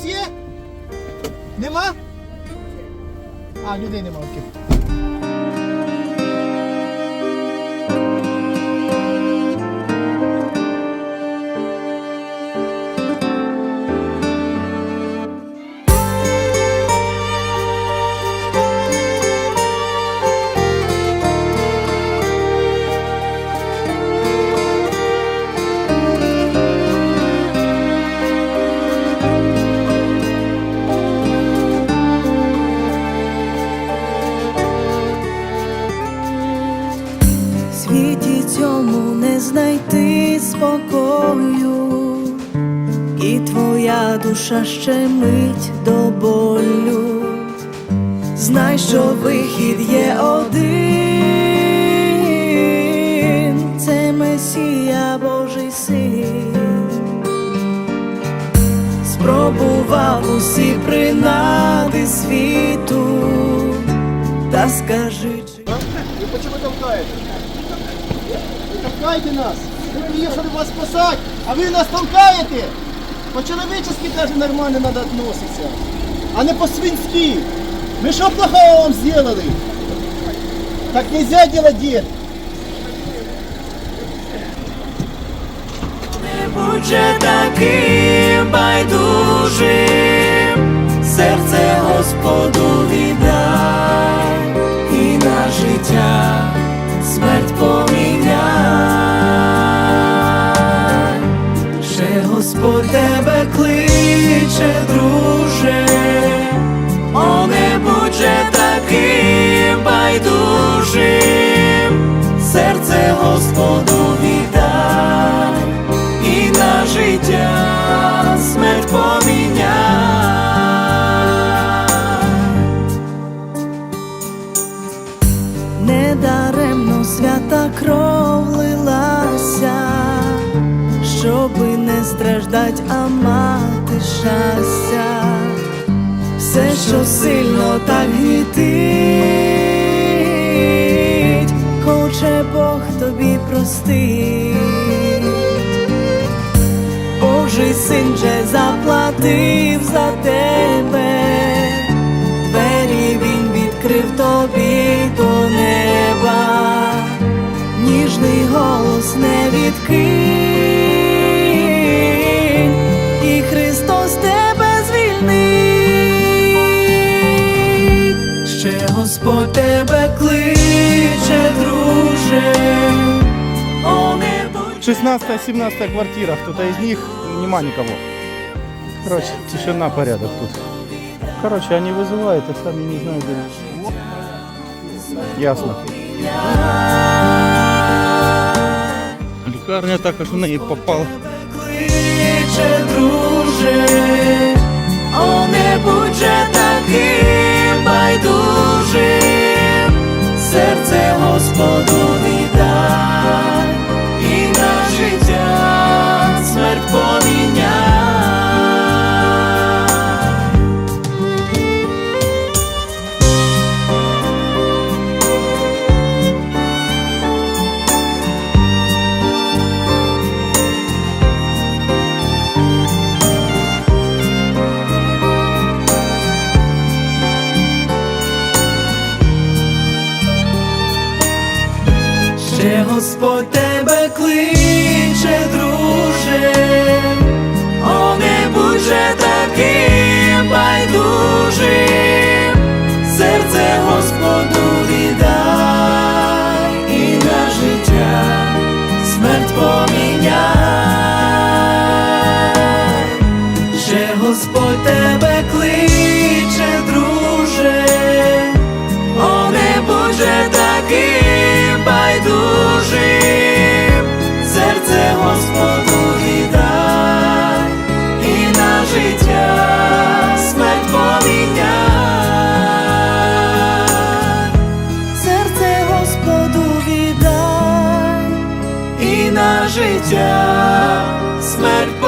хтось є? Нема? А, людей нема, окей. І твоя душа ще мить до болю. Знай, що вихід є один, це Месія Божий син. Спробував усі принади світу, та скажи, чи Ви почему толкаєте? Ви толкаєте нас! Ми приїхали вас спасати, а ви нас толкаєте! По-человечески даже нормально надо относиться, а не по-свински. Мы что плохого вам сделали? Так нельзя делать, дед. не будь же таким життя смерть поміняй. Недаремно свята кров лилася, щоби не страждать, а мати щастя, все, що сильно так гнітить, хоче Бог тобі простить. Божий син же заплатив за тебе, двері він відкрив тобі до неба, ніжний голос не відкинь, і Христос тебе звільнить. Ще Господь тебе кличе, друже, о небо. 16-17 квартира, кто-то из них, нема никого. Короче, тишина, порядок тут. Короче, они вызывают, а сами не знают где. Ясно. Лікарня також в неї попала. кличе, друже, не будь таким байдужим, Ще Господь тебе кличе, друже, життя смерть.